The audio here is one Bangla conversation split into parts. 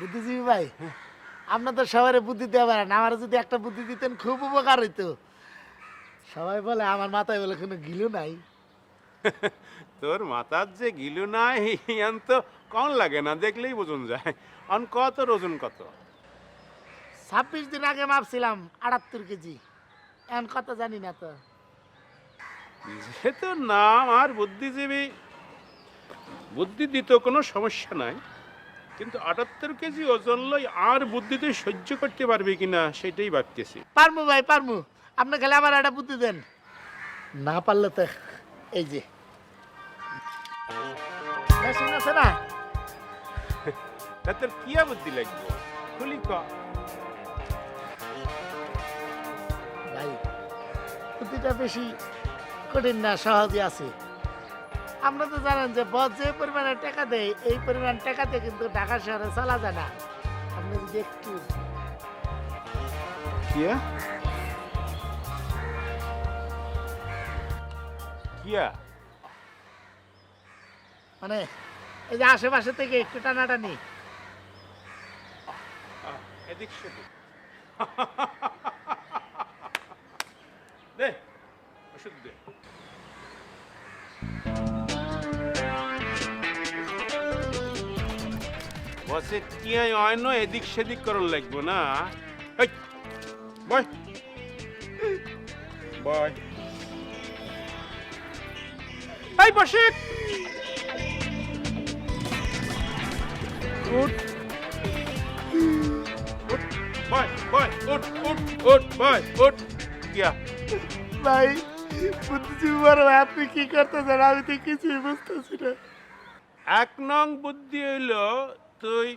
বুদ্ধিজীবী ভাই আপনার তো সবাই বুদ্ধি দেওয়া পারেন আমার যদি একটা বুদ্ধি দিতেন খুব উপকার হইতো। সবাই বলে আমার মাথায় বলে কোনো গিলু নাই। তোর মাথার যে গিলু নাই ইয়ান তো কম লাগে না দেখলেই বোঝন যায়। অন কত ওজন কত? ছাব্বিশ দিন আগে মাপছিলাম আটাত্তর কেজি। এখন কত জানি না তো। যেহেতু নাম আর বুদ্ধিজীবী বুদ্ধি দিত কোনো সমস্যা নাই। কিন্তু আটাত্তর কেজি ওজন লই আর বুদ্ধিতে সহ্য করতে পারবে কিনা সেটাই ভাবতেছি। পারমু ভাই পারমু। আপনি খালি আমার একটা বুদ্ধি দেন। না পারলে তো এই যে। মেশিন আছে না? তা তোর কিয়া বুদ্ধি লাগবে? খুলি ক। ভাই বুদ্ধিটা বেশি কঠিন না সহজে আছে। আমরা তো জানেন যে বস যে পরিমাণে টাকা দেয় এই পরিমাণ টাকাতে কিন্তু ঢাকা শহরে চলা যায় না। আপনি যদি একটু কিয়া? কিয়া? মানে এই যে আশেপাশে থেকে একটু টানাটানি। এদিক সেদিক। দে ওষুধ দে। বসে টিয়াই অন্য এদিক সেদিক করার লাগবো না? এই, বয়। বয়। এই বসে। উঠ। উঠ। বয় বয় উঠ উঠ উঠ বয় উঠ। কিয়া ভাই বুদ্ধিজীবী বড় আপনি কি করতেছেন? আমি তো কিছুই বুঝতেছি না। এক নং বুদ্ধি হইল তুই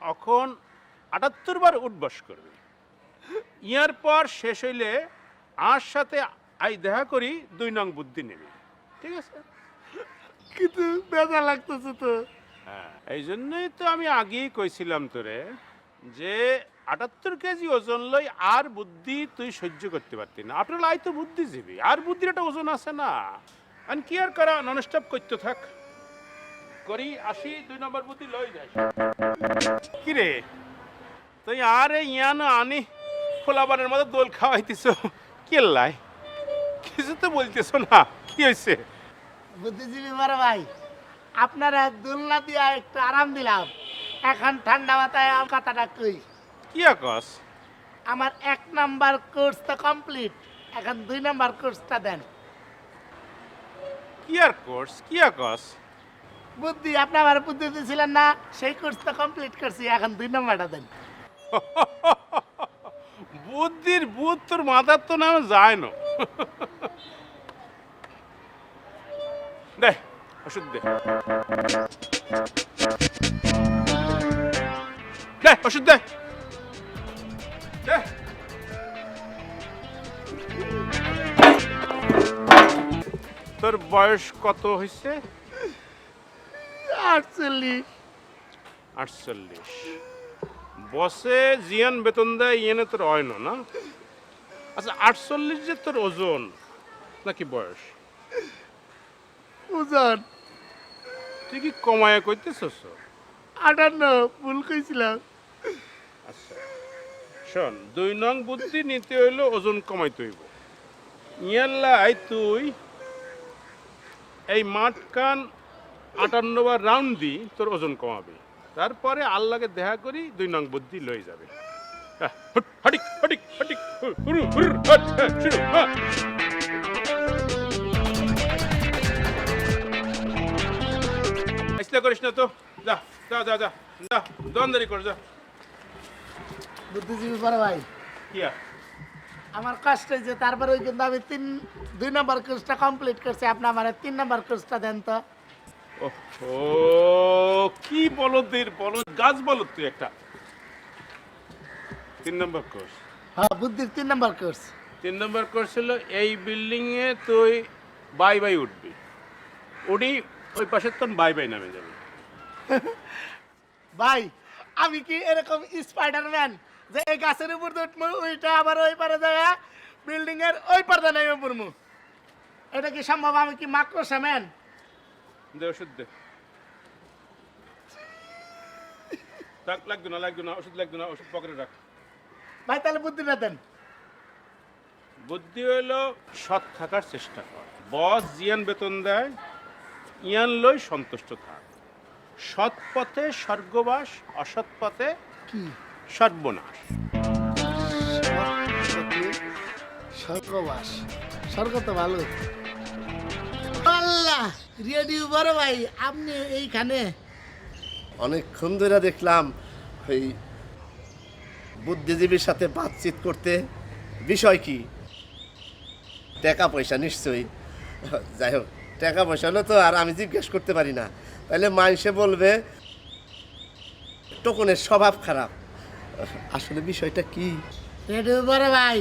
এখন আটাত্তর বার উঠবস করবি। ইয়ার পর শেষ হইলে আর সাথে আই দেখা করি দুই নং বুদ্ধি নেবি। ঠিক আছে? কিন্তু বেজা লাগতেছে তো। হ্যাঁ এই জন্যই তো আমি আগেই কইছিলাম তোরে যে আটাত্তর কেজি ওজন লই আর বুদ্ধি তুই সহ্য করতে পারতি না। আপনার আই তো বুদ্ধিজীবী আর বুদ্ধির একটা ওজন আছে না। আন কি আর করা ননস্টপ করতে থাক। করি আসি দুই নম্বর বুদ্ধি লই যাই। কি রে তুই আরে ইয়ান আনি খোলাবারের মতো দোল খাওয়াইতিস কেল্লাই কিছু তো বলতেছ না কি হয়েছে বুদ্ধিজীবী বড় ভাই আপনারা দোলনা দিয়া একটু আরাম দিলাম। এখন ঠান্ডা মাথায় কথাটা কই? কি আকাশ আমার এক নাম্বার কোর্স তো কমপ্লিট এখন দুই নাম্বার কোর্সটা দেন। কি আর কোর্স? কি আকাশ বুদ্ধি, আপনি আমার বুদ্ধি দিয়েছিলেন না, সেই কোর্স তো কমপ্লিট করছি, এখন দুই নাম্বারটা দেন। বুদ্ধির বুধ তোর মাথার তো নামে যায় না। দে, ওষুধ দে। ওষুধ দে। তোর বয়স কত হয়েছে আটচল্লিশ। আটচল্লিশ। বসে জিয়ান বেতন দেয় ইয়েনে তোর হয় না? আচ্ছা আটচল্লিশ যে তোর ওজন নাকি বয়স? ওজন। তুই কি কমায়া করতেছস আটান্ন ভুল কইছিলাম। আচ্ছা শোন দুই নং বুদ্ধি নিতে হইল ওজন কমাইতে হইব। ইয়াল্লাই তুই এই মাঠ কান আটান্ন বার রাউন্ড দি তোর ওজন কমাবি। তারপরে আল্লাহকে দেখা করি দুই নং বুদ্ধি লয়ে যাবে। হুট, হাটিক হাটিক হাটিক হুরু, হুর, শুরু। করিস না তো। যা যা যা যা যা দন্দারি কর যা। বুদ্ধিজীবী বড় ভাই। কিয়া আমার কষ্ট হয়েছে তারপরে ওই কিন্তু আমি তিন দুই নম্বর কোর্সটা কমপ্লিট করছি আপনি আমার তিন নম্বর কোর্সটা দেন তো। ও কি বলদের বলদ গাছ বলদ তুই একটা। তিন নম্বর কোর্স। হ্যাঁ বুদ্ধির তিন নম্বর কোর্স। তিন নম্বর কোর্স হলো এই বিল্ডিং এ তুই বাই বাই উঠবি। উঠি ওই পাশে তোর বাই বাই নামে যাবে। ভাই আমি কি এরকম স্পাইডারম্যান যে এই গাছের উপর উঠবো ওইটা আবার ওই পারে যায় বিল্ডিং এর ওই পারে নেমে পড়ব? এটা কি সম্ভব? আমি কি মাকড়সা ম্যান দে ওষুধ দে থাক লাগবে না লাগবে না ওষুধ লাগবে না ওষুধ পকেটে রাখ ভাই তাহলে বুদ্ধিটা দেন বুদ্ধি হইল সৎ থাকার চেষ্টা কর বস জিয়ান বেতন দেয় ইয়ান লই সন্তুষ্ট থাক সৎ পথে স্বর্গবাস অসৎ পথে কি সর্বনাশ স্বর্গবাস স্বর্গ তো ভালো রেডিও বড় ভাই আপনি এইখানে। অনেকক্ষণ ধরে দেখলাম ওই বুদ্ধিজীবীর সাথে বাতচিত করতে। বিষয় কি? টাকা পয়সা নিশ্চয়ই। যাই হোক টাকা পয়সা হলে তো আর আমি জিজ্ঞেস করতে পারি না। তাহলে মানুষে বলবে টোকনের স্বভাব খারাপ। আসলে বিষয়টা কি? রেডিও বড় ভাই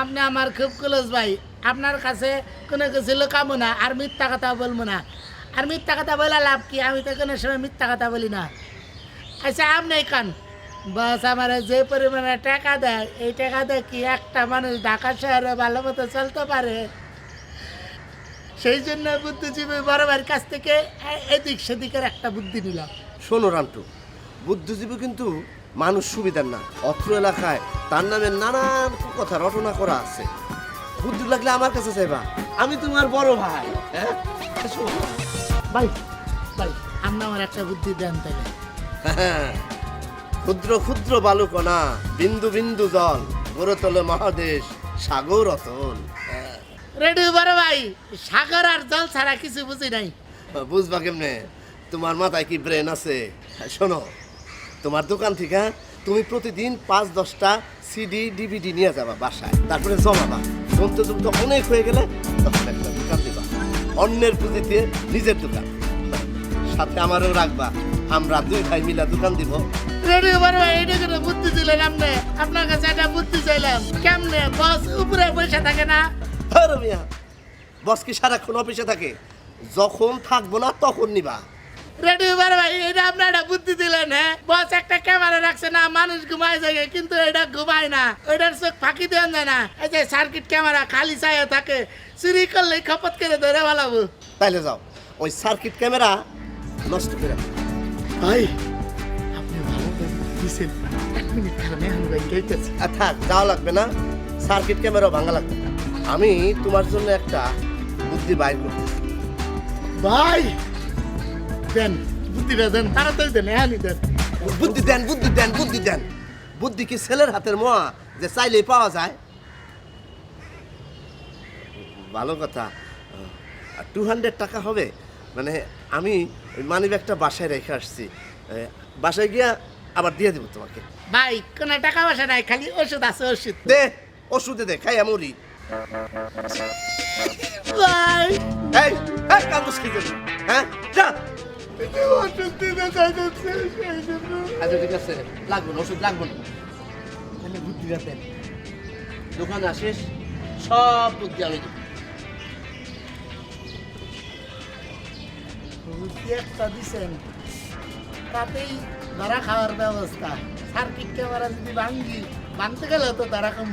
আপনি আমার খুব ক্লোজ ভাই। আপনার কাছে কোনো কিছু লুকাবো না আর মিথ্যা কথা বলব না আর মিথ্যা কথা বলা লাভ কি? আমি তো কোনো সময় মিথ্যা কথা বলি না। আচ্ছা আপনি কান। বাস আমার যে পরিমাণে টাকা দেয়, এই টাকা দেয় কি একটা মানুষ ঢাকা শহরে ভালো মতো চলতে পারে? সেই জন্য বুদ্ধিজীবী ভাইয়ের কাছ থেকে এদিক সেদিকের একটা বুদ্ধি নিলাম। শোনো রান্টু বুদ্ধিজীবী কিন্তু মানুষ সুবিধার না। অত্র এলাকায় তার নামে নানান কথা রটনা করা আছে। বুদ্ধি লাগলে আমার কাছে চাইবা আমি তোমার বড় ভাই হ্যাঁ। ভাই ভাই আপনি আমার একটা বুদ্ধি দেন তাহলে হ্যাঁ, ক্ষুদ্র ক্ষুদ্র বালুকণা বিন্দু বিন্দু জল গড়ে তোলে মহাদেশ সাগর অতল হ্যাঁ, রেডি বড় ভাই সাগর আর জল ছাড়া কিছু বুঝি নাই। বুঝবা কেমনে? তোমার মাথায় কি ব্রেন আছে? শোনো তোমার দোকান থেকে তুমি প্রতিদিন পাঁচ দশটা সিডি ডিভিডি নিয়ে যাবা বাসায় তারপরে জমাবা। জমতে জমতে অনেক হয়ে গেলে তখন একটা দোকান দিবা। অন্যের পুঁজিতে নিজের দোকান। সাথে আমারও রাখবা। আমরা দুই ভাই মিলা দোকান দিব। বড় ভাই এটা করে বুদ্ধি দিলেন আপনি আপনার কাছে একটা বুদ্ধি চাইলাম। কেমনে? বস উপরে বসে থাকে না? আরে মিয়া। বস কি সারাক্ষণ অফিসে থাকে? যখন থাকব না তখন নিবা। রেডি বড় ভাই এটা আপনার একটা বুদ্ধি দিলেন হ্যাঁ? বস রাখছে না মানুষ ঘুমায় যায় কিন্তু এটা ঘুমায় না। ওইটার চোখ ফাঁকি দেওয়া যায় না। এই যে সার্কিট ক্যামেরা খালি চাইয়া থাকে চুরি করলে খপত করে ধরে ভালাবো তাইলে যাও। ওই সার্কিট ক্যামেরা নষ্ট করে ভাই আপনি ভালো দিছেন এক মিনিট খারাপ এখন ভাই গেইতেছি থাক যাওয়া লাগবে না। সার্কিট ক্যামেরা ভাঙা লাগবে। আমি তোমার জন্য একটা বুদ্ধি বাইর করতেছি ভাই দেন বুদ্ধিটা দেন তাড়াতাড়ি দেন এখনই দেন। বুদ্ধি দেন বুদ্ধি দেন বুদ্ধি দেন। বুদ্ধি কি ছেলের হাতের মোয়া যে চাইলেই পাওয়া যায়? ভালো কথা। টু হান্ড্রেড টাকা হবে। মানে আমি মানি ব্যাগটা বাসায় রেখে আসছি। বাসায় গিয়া আবার দিয়ে দেবো তোমাকে। ভাই কোনো টাকা পয়সা নাই খালি ওষুধ আছে ওষুধ। দে ওষুধে দে খাই ভাই। এই কান্দুস হ্যাঁ যা। আচ্ছা ঠিক আছে। দোকানে আসিস, সব বুদ্ধি আমি। বুদ্ধি একটা তাতেই ধরা খাওয়ার ব্যবস্থা। সার্কিট ক্যামেরা যদি ভাঙ্গি ভাঙতে গেলে তো কম